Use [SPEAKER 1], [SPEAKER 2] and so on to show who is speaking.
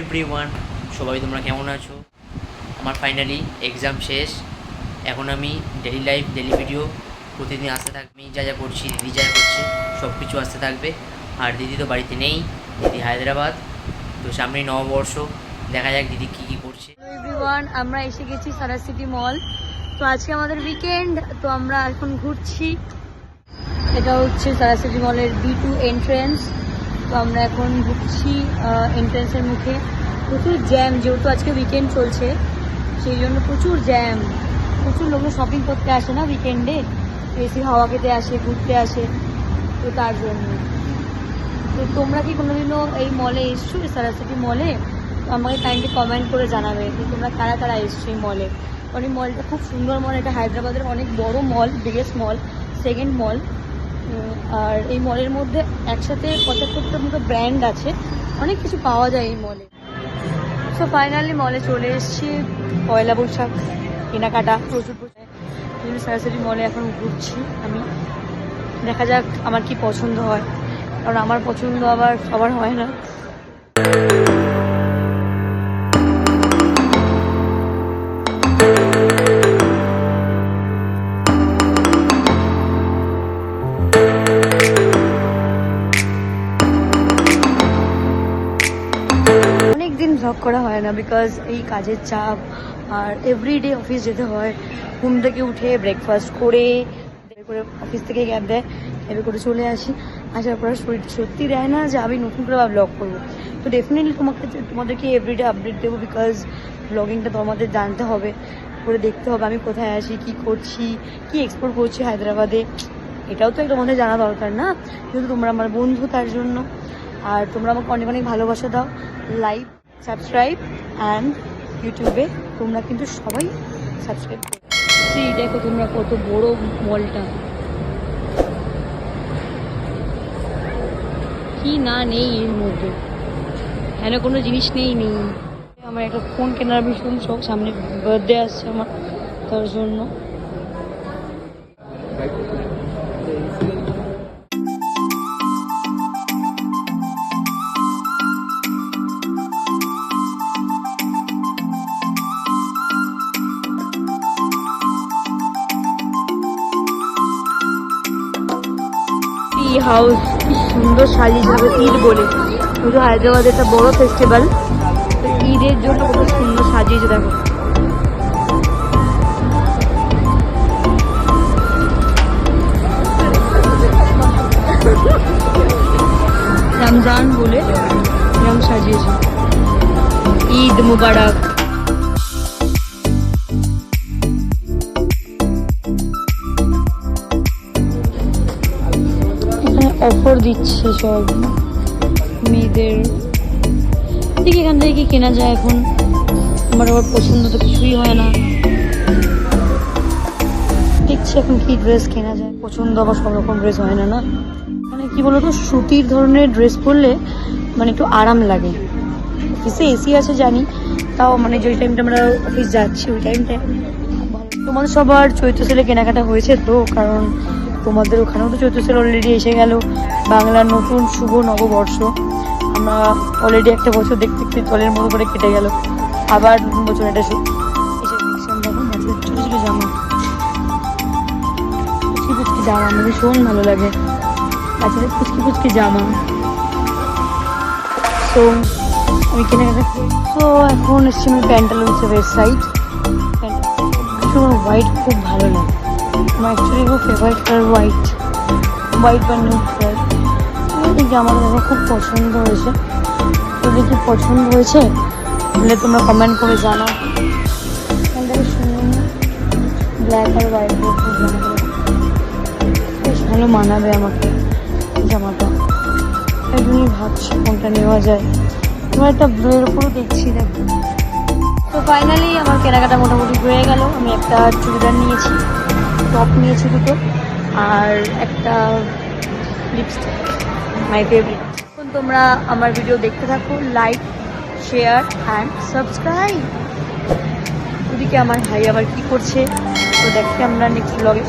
[SPEAKER 1] Everyone সবাই তোমরা কেমন আছো? আমার ফাইনালি এক্সাম শেষ। এখন আমি ডেলি লাইফ ডেলি ভিডিও প্রতিদিন আসতে থাকবে যা যা করছি, দিদি যা করছে সব কিছু আসতে থাকবে। আর দিদি তো বাড়িতে নেই, দিদি হায়দ্রাবাদ। তো সামনেই নববর্ষ, দেখা যাক দিদি কী কী করছে।
[SPEAKER 2] এভরিওয়ান আমরা এসে গেছি সারা সিটি মল তো আজকে আমাদের উইকেন্ড তো আমরা এখন ঘুরছি। এটা হচ্ছে সারা সিটি মলের বি টু এন্ট্রেন্স তো আমরা এখন ঘুরছি এন্ট্রেন্সের মুখে। প্রচুর জ্যাম যেহেতু আজকে উইকেন্ড চলছে, সেই জন্য প্রচুর জ্যাম প্রচুর লোক শপিং করতে আসে না উইকেন্ডে এসি হাওয়া খেতে আসে, ঘুরতে আসে, তো তার জন্য। তো তোমরা কি কোনোদিনও এই মলে এসছো সারা সিটি মলে আমাকে কাইন্ডলি কমেন্ট করে জানাবে যে তোমরা কারা কারা এসছো এই মলে কারণ এই মলটা খুব সুন্দর মল এটা হায়দ্রাবাদের অনেক বড় মল বিগেস্ট মল সেকেন্ড মল আর এই মলের মধ্যে একসাথে পঁচাত্তরটার মতো ব্র্যান্ড আছে। অনেক কিছু পাওয়া যায় এই মলে। সো ফাইনালি মলে চলে এসেছি পয়লা বৈশাখ, কেনাকাটা, প্রচুর প্রচুর। সরাসরি মলে এখন ঘুরছি আমি। দেখা যাক আমার কি পছন্দ হয়। কারণ আমার পছন্দ আবার সবার হয় না। ভ্লগ করা হয় না বিকজ এই কাজের চাপ আর এভরিডে অফিস যেতে হয়, ঘুম থেকে উঠে ব্রেকফাস্ট করে করে অফিস থেকে ক্যাব দেয় এবার করে চলে আসি। আসার পর শরীর সত্যি দেয় না যে আমি নতুন করে ব্লগ করব। তো ডেফিনেটলি তোমাকে, তোমাদেরকে এভরিডে আপডেট দেবো বিকজ ব্লগিংটা তোমাদের জানতে হবে, করে দেখতে হবে আমি কোথায় আছি, কি করছি, কি এক্সপোর্ট করছি হায়দ্রাবাদে। এটাও তো তোমাদের জানা দরকার না, যেহেতু তোমরা আমার বন্ধু তার জন্য। আর তোমরা আমাকে অনেক অনেক ভালোবাসা দাও। লাইক সাবস্ক্রাইব অ্যান্ড ইউটিউবে তোমরা কিন্তু সবাই সাবস্ক্রাইব করো। সেই দেখো তোমরা কত বড় মলটা কি না নেই এর মধ্যে। এখানে কোনো জিনিস নেই নেই। আমার একটা ফোন কেনার ভীষণ শখ, সামনে বার্থডে আসছে আমার, তার জন্য। হাউস কি সুন্দর সাজিয়েছে ঈদ বলে। শুধু হায়দ্রাবাদে একটা বড় ফেস্টিভ্যাল ঈদের জন্য কত সুন্দর সাজিয়েছে, দেখো। রমজান বলে এরকম সাজিয়েছে। ঈদ মুবারক। দিচ্ছে সব মেয়েদের। ঠিক এখান থেকে কি কেনা যায় এখন। আমার আবার পছন্দ তো কিছুই হয় না। দেখছি এখন কি ড্রেস কেনা যায়। পছন্দ আবার সব রকম ড্রেস হয় না না? মানে কি বলতো, সুতির ধরনের ড্রেস পরলে মানে একটু আরাম লাগে। অফিসে এসি আছে জানি, তাও মানে যে টাইমটা আমরা অফিস যাচ্ছি, ওই টাইমটা তোমাদের সবার চৈত্র সেলে কেনাকাটা হয়েছে তো, কারণ তোমাদের ওখানেও তো চৈত্র সেল অলরেডি এসে গেল। বাংলার নতুন শুভ নববর্ষ। আমরা অলরেডি একটা বছর দেখতে দেখতে জলের মতো করে কেটে গেল। আবার নতুন বছর এটা এসে জামা ফুচকি ফুচকি জামা ভীষণ ভালো লাগে। বাচ্চাদের ফুচকি ফুচকি জামা। তো আমি কেনাকাটা তো এখন এসছি আমি প্যান্টালুন্সের ওয়েবসাইট আমার হোয়াইট খুব ভালো লাগে। আমার অ্যাকচুয়ালি খুব ফেভারিট কালার হোয়াইট হোয়াইট বা নিউড কালার এই জামাটা দেখো খুব পছন্দ হয়েছে। তোদের কি পছন্দ হয়েছে? তাহলে তোমরা কমেন্ট করে জানাও। ব্ল্যাক আর হোয়াইট বেশ ভালো মানাবে আমাকে জামাটা। তাই জন্যই ভাবছি কোনটা নেওয়া যায়। তোমার একটা ব্লুয়ের উপরও দেখছি, দেখো। তো ফাইনালি আমার কেনাকাটা মোটামুটি হয়ে গেল। আমি একটা চুড়িদার নিয়েছি। টপ নিয়েছি দুটো। আর একটা লিপস্টিক মাই ফেভারিট এখন তোমরা আমার ভিডিও দেখতে থাকো লাইক শেয়ার অ্যান্ড সাবস্ক্রাইব ওদিকে আমার ভাই আবার কি করছে, তো দেখি আমরা নেক্সট ব্লগে